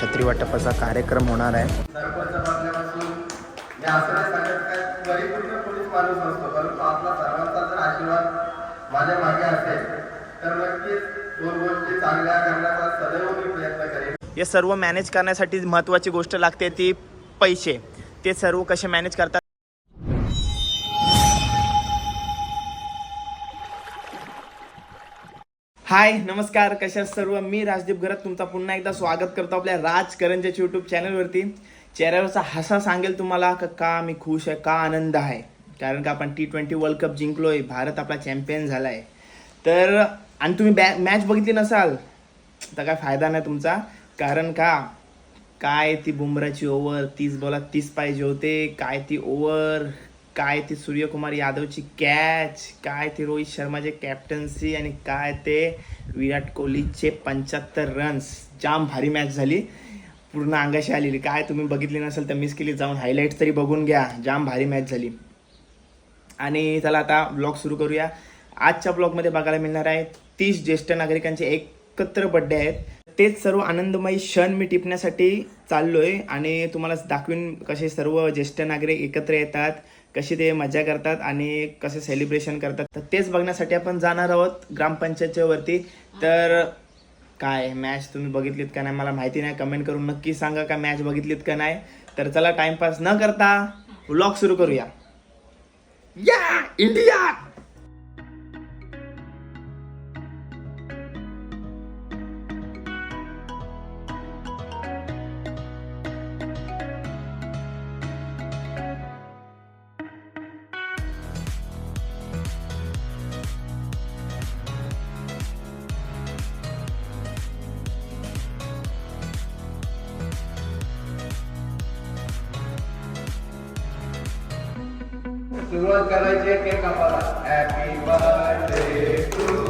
छत्री वाटपाचा कार्यक्रम होणार आहे. सरपंच बनल्यापासून मी असं नाही सांगत काय परिपूर्ण पोलीस माणूस नसतो परंतु आपला सर्वांचा जर आशीर्वाद माझ्या मागे असेल तर नक्कीच दोन गोष्टी चांगल्या करण्याचा सदैव मी प्रयत्न करेन. हे सर्व मॅनेज करण्यासाठी महत्त्वाची गोष्ट लागते ती पैसे ते सर्व कसे मॅनेज करतात? हाय नमस्कार कशा सर्व? मी राजदीप घरात तुमचा पुन्हा एकदा स्वागत करतो आपल्या राज राजकरंजच्या यूट्यूब चॅनलवरती चेहऱ्यावरचा हसा सांगेल तुम्हाला का का मी खुश आहे का आनंद आहे? कारण का आपण टी ट्वेंटी वर्ल्ड कप जिंकलोय भारत आपला चॅम्पियन झालाय. तर आणि तुम्ही बॅ मॅच बघितली नसाल तर काय फायदा नाही तुमचा. कारण का काय ती बुमराची ओव्हर तीस बॉलात तीस पाहिजे होते. काय ती ओव्हर काय ती सूर्यकुमार यादवची कॅच काय ती रोहित शर्माचे कॅप्टन्सी आणि काय ते विराट कोहलीचे पंच्याहत्तर रन्स जाम भारी मॅच झाली. पूर्ण अंगाशी आलेली. काय तुम्ही बघितली नसेल तर मिस केली. जाऊन हायलाईट तरी बघून घ्या. जाम भारी मॅच झाली. आणि चला आता ब्लॉग सुरू करूया. आजच्या ब्लॉगमध्ये बघायला मिळणार आहे तीस ज्येष्ठ नागरिकांचे एकत्र बड्डे आहेत. तेच सर्व आनंदमयी क्षण मी टिपण्यासाठी चाललोय आणि तुम्हाला दाखवीन कसे सर्व ज्येष्ठ नागरिक एकत्र येतात कशी ते मजा करतात आणि कसे सेलिब्रेशन करतात. तर तेच बघण्यासाठी आपण जाणार आहोत ग्रामपंचायतच्या वरती. तर काय मॅच तुम्ही बघितलीत का नाही मला माहिती नाही. कमेंट करून नक्की सांगा का मॅच बघितलीत का नाही. तर चला टाइमपास न करता व्लॉग सुरू करूया. या इंडिया सुरुवात करायची केक कापायला हॅपी बर्थडे टू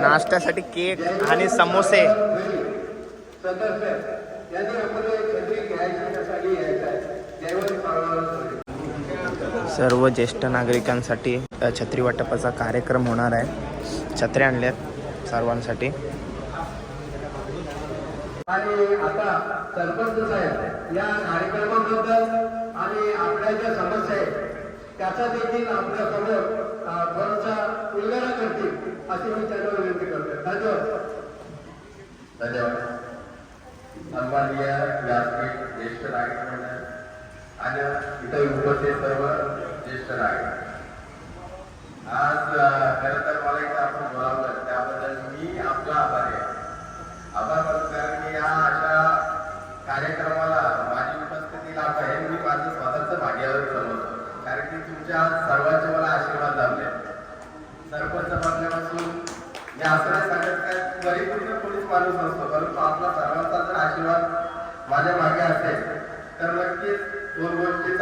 नाश्त्यासाठी केक आणि समोसे. सर्व ज्येष्ठ नागरिकांसाठी छत्री वाटपाचा कार्यक्रम होणार आहे. छत्री आणल्यात सर्वांसाठी. आणि आता सरपंच साहेब या कार्यक्रमाबद्दल आणि आपल्या ज्या समस्या आहेत त्याचा देखील आपल्यासमोर थोडासा उलगडा करतील अशी मी त्यांना विनंती करतो धन्यवाद. धन्यवाद. सन्माननीय व्यासपीठ ज्येष्ठ नागरिक मंडळ आणि इथं उपस्थित सर्व ज्येष्ठ नागरिक. आज खरं तर मला इथं आपण बोलावलं.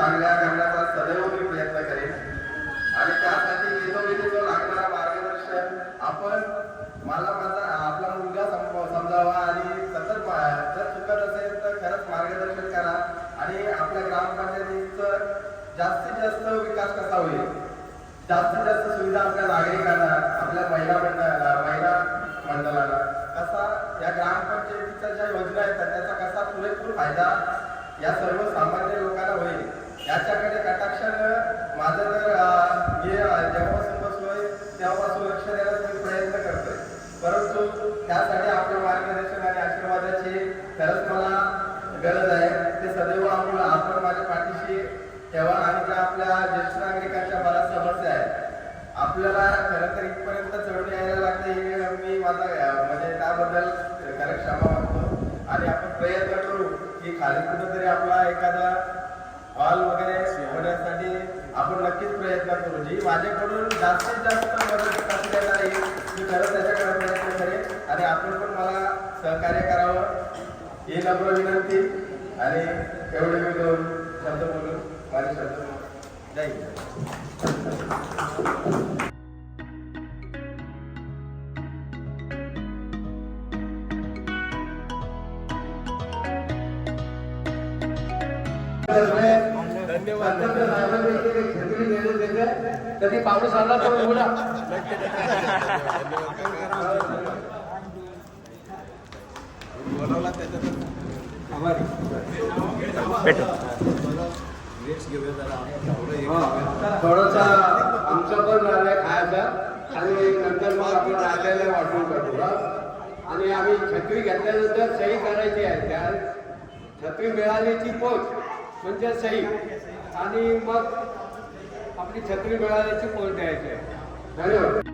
चांगल्या करण्याचा सदैव मी प्रयत्न करेन. आणि त्यासाठी वेळोवेळी जो लागणारा मार्गदर्शन आपण मला माझा आपला मुलगा समजावा आणि सतत जर चुकत असेल तर खरंच मार्गदर्शन करा. आणि आपल्या ग्रामपंचायतीचं जास्तीत जास्त विकास कसा होईल? जास्तीत जास्त सुविधा आपल्या नागरिकांना आपल्या महिला मंडळाला महिला मंडळाला कसा या ग्रामपंचायतीच्या ज्या योजना येतात त्याचा कसा पुरेपूर फायदा या सर्व सामान्य लोकांना होईल? याच्याकडे कटाक्षानं माझं तर हे जेव्हापासून बसलोय तेव्हापासून लक्ष देण्याचा मी प्रयत्न करतोय. परंतु त्यासाठी आपल्या मार्गदर्शन आणि आशीर्वादाची खरंच मला गरज आहे. ते सदैव आपण आपण माझ्या पाठीशी ठेवा आणि त्या आपल्या ज्येष्ठ नागरिकांच्या बऱ्याच समस्या आहेत. आपल्याला खरं तर इथपर्यंत चढून यायला लागते हे मी माझा म्हणजे त्याबद्दल खरं क्षमा मागतो आणि आपण प्रयत्न करू की खाली कुठंतरी आपला एखादा हॉल वगैरे होण्यासाठी आपण नक्कीच प्रयत्न करू. जी माझ्याकडून जास्तीत जास्त मदत कशी देता येईल मी खरंच त्याच्याकडे प्रयत्न करेन. आणि आपण पण मला सहकार्य करावं. ही नम्र विनंती. आणि एवढे मी दोन शब्द बोलून माझे शब्द जय हिंद. कधी पाऊस आला तर बोला. थोडासा आमचं पण झालंय खायचं. आणि नंतर मग आपण राहिलेलं वाटून हं? आणि आम्ही छत्री घेतल्यानंतर सही करायची आहे त्या. छत्री मिळालीची पोच म्हणजे सही. आणि मग आपली छत्री मिळाल्याची पोच द्यायची धन्यवाद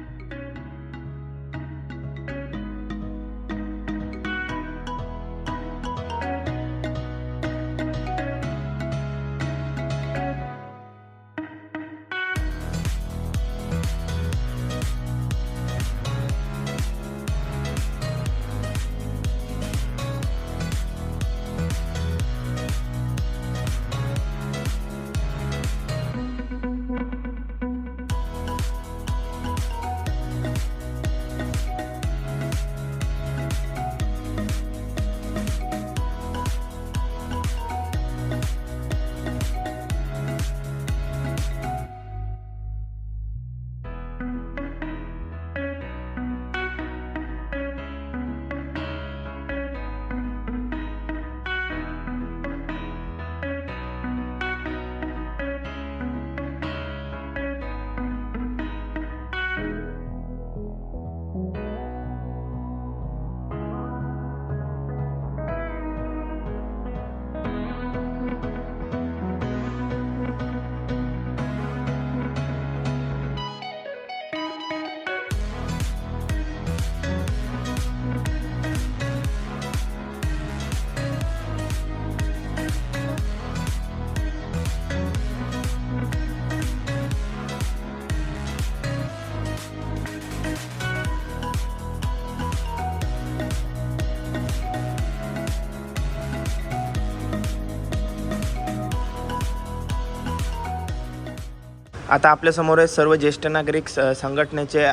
आता आपल्यासमोर आहे सर्व ज्येष्ठ नागरिक स- संघटनेचे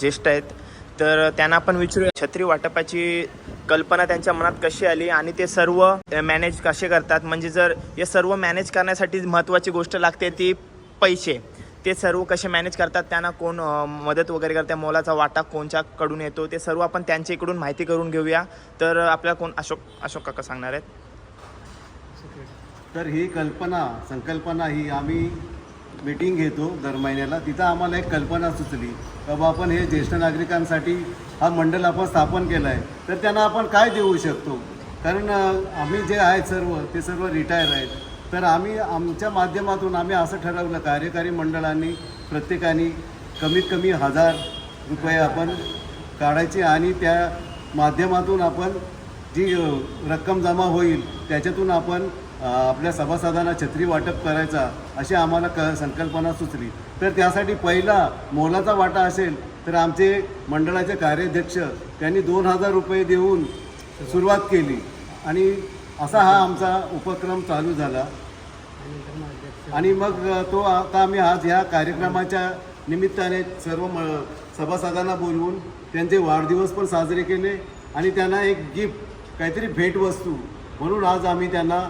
ज्येष्ठ आहेत. तर त्यांना आपण विचारू छत्री वाटपाची कल्पना त्यांच्या मनात कशी आली आणि ते सर्व मॅनेज कसे करतात? म्हणजे जर हे सर्व मॅनेज करण्यासाठी महत्त्वाची गोष्ट लागते ती पैसे. ते सर्व कसे मॅनेज करतात? त्यांना कोण मदत वगैरे करते? मोलाचा वाटा कोणच्याकडून येतो? ते सर्व आपण त्यांच्या इकडून माहिती करून घेऊया. तर आपल्याला कोण अशोक अशोक काका सांगणार आहेत? तर ही कल्पना संकल्पना ही आम्ही मीटिंग घेतो दर महिन्याला. तिथं आम्हाला एक कल्पना सुचली. बाबा बा आपण हे ज्येष्ठ नागरिकांसाठी हा मंडळ आपण स्थापन केला आहे तर त्यांना आपण काय देऊ शकतो? कारण आम्ही जे आहेत सर्व ते सर्व रिटायर आहेत. तर आम्ही आमच्या माध्यमातून आम्ही असं ठरवलं कार्यकारी मंडळांनी प्रत्येकाने कमीत कमी हजार रुपये आपण काढायचे आणि त्या माध्यमातून आपण जी रक्कम जमा होईल त्याच्यातून आपण आपल्या सभासदांना छत्री वाटप करायचा अशी आम्हाला क संकल्पना सुचली. तर त्यासाठी पहिला मोलाचा वाटा असेल तर आमचे मंडळाचे कार्याध्यक्ष त्यांनी दोन हजार रुपये देऊन सुरुवात केली. आणि असा हा आमचा उपक्रम चालू झाला. आणि मग तो आता आम्ही आज ह्या कार्यक्रमाच्या निमित्ताने सर्व म सभासदांना बोलवून त्यांचे वाढदिवस पण साजरे केले आणि त्यांना एक गिफ्ट काहीतरी भेटवस्तू म्हणून आज आम्ही त्यांना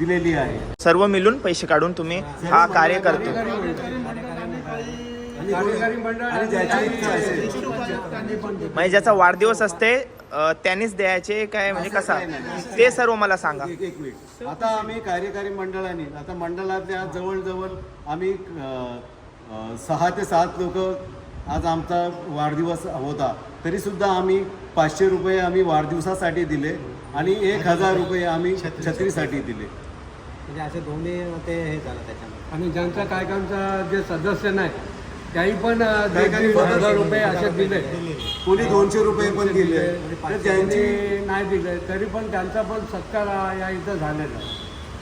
दिलेली आहे. सर्व मिळून पैसे काढून तुम्ही हा कार्य करतो. म्हणजे ज्याचा वाढदिवस असते त्यांनीच द्यायचे काय म्हणजे कसा? ते सर्व मला सांगा. एक एक मिनिट. आता आम्ही कार्यकारी मंडळाने आता मंडळातल्या जवळजवळ आम्ही अ, सहा ते सात लोक आज आमचा वाढदिवस होता. तरी सुद्धा आम्ही पाचशे रुपये आम्ही वाढदिवसासाठी दिले आणि एक हजार रुपये आम्ही छत्रीसाठी दिले. म्हणजे असे दोन्ही ते हे झालं त्याच्यामध्ये. आणि ज्यांचा काय कामचा जे सदस्य नाही त्याही पण काही काही हजार रुपये असे दिले. कोणी दोनशे रुपये पण दिले. तर त्यांची त्यांची नाही दिले तरी पण त्यांचा पण सत्कार या इथं झालेला आहे.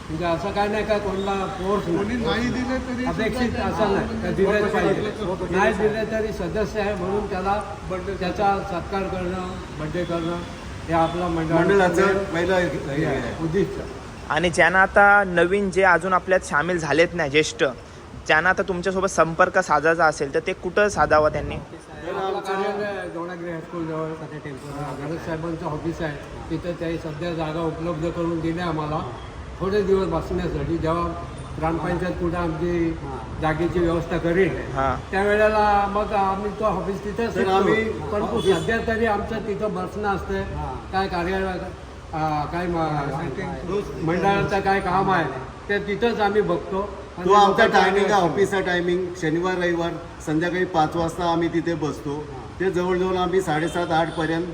म्हणजे असं काय नाही का कोणाला फोर्स नाही. दिले तरी अपेक्षित असं नाही. का दिलेच पाहिजे. नाही दिले तरी सदस्य आहे म्हणून त्याला त्याचा सत्कार करणं बड्डे करणं हे आपला मंडळाचं पहिलं हे आहे. उद्दिष्ट आणि ज्यांना आता नवीन जे अजून आपल्यात सामील झालेत नाही ज्येष्ठ ज्यांना आता तुमच्यासोबत संपर्क साधायचा असेल तर ते कुठं साधावा त्यांनी? साहेबांचं ऑफिस आहे. तिथं त्याही सध्या जागा उपलब्ध करून दिल्या आम्हाला. थोडे दिवस बसण्यासाठी जेव्हा ग्रामपंचायत कुठं आमची जागेची व्यवस्था करेल हां. त्यावेळेला मग आम्ही तो ऑफिस तिथेच तर आम्ही. परंतु सध्या तरी आमचं तिथं बसणं असतंय. काय कार्यालय काय म- मंडळाचं काय काम आहे ते तिथंच आम्ही बघतो. तो आमचा टायमिंग आहे ऑफिसचा टायमिंग शनिवार रविवार संध्याकाळी पाच वाजता आम्ही तिथे बसतो. ते जवळजवळ आम्ही साडेसात आठ पर्यंत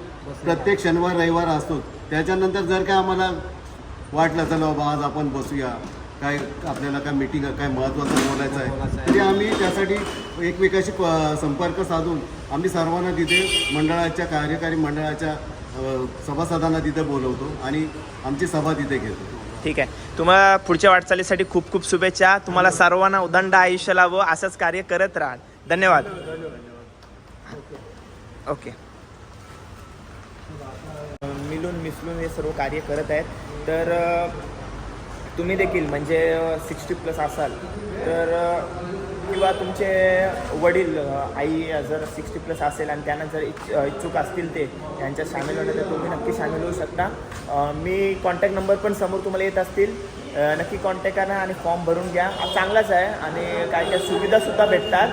प्रत्येक शनिवार रविवार असतो. त्याच्यानंतर जर काय आम्हाला वाटलं चला बाबा आज आपण बसूया. काय आपल्याला काय मीटिंग काय महत्त्वाचं बोलायचं आहे. तरी आम्ही त्यासाठी एकमेकाशी प- संपर्क साधून आम्ही सर्वांना तिथे मंडळाच्या कार्यकारी मंडळाच्या सभासदांना तिथे बोलवतो आणि आमची सभा तिथे घेतो. ठीक आहे. तुम्हाला पुढच्या वाटचालीसाठी खूप खूप शुभेच्छा. तुम्हाला सर्वांना उदंड आयुष्य लावं असंच कार्य करत राहा धन्यवाद. ओके. मिळून मिसळून हे सर्व कार्य करत आहेत. तर तुम्ही देखील म्हणजे सिक्स्टी प्लस असाल तर किंवा तुमचे वडील आई जर सिक्स्टी प्लस असेल आणि त्यांना जर इच्छ इच्छुक असतील ते त्यांच्या सामील होण्यात तर तुम्ही नक्की सामील होऊ शकता. मी कॉन्टॅक्ट नंबर पण समोर तुम्हाला येत असतील. नक्की कॉन्टॅक्ट करा आणि फॉर्म भरून घ्या. चांगलाच आहे आणि काय काय सुविधासुद्धा भेटतात.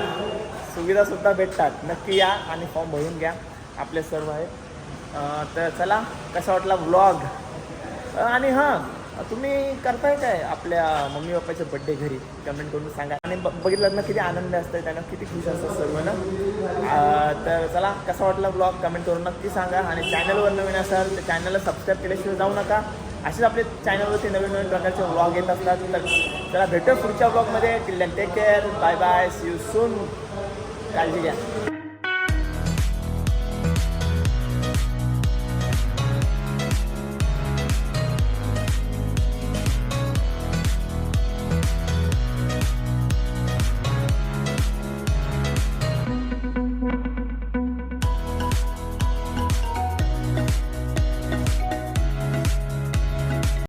सुविधासुद्धा भेटतात. नक्की या आणि फॉर्म भरून घ्या. आपले सर्व आहेत. तर चला कसा वाटला व्लॉग आणि हां तुम्ही करताय काय आपल्या मम्मी पप्पाच्या बड्डे घरी? कमेंट करून सांगा. आणि बघितलं ना किती आनंद असतं त्यांना किती खुश असतात सर्व ना? तर चला कसा वाटला ब्लॉग कमेंट करून नक्की सांगा. आणि चॅनलवर नवीन असाल तर चॅनलला सबस्क्राईब केल्याशिवाय जाऊ नका. असेच आपले चॅनलवरती नवीन नवीन प्रकारचे व्लॉग येत असतात. तर चला भेटू पुढच्या ब्लॉगमध्ये till take care bye bye see you soon काळजी घ्या.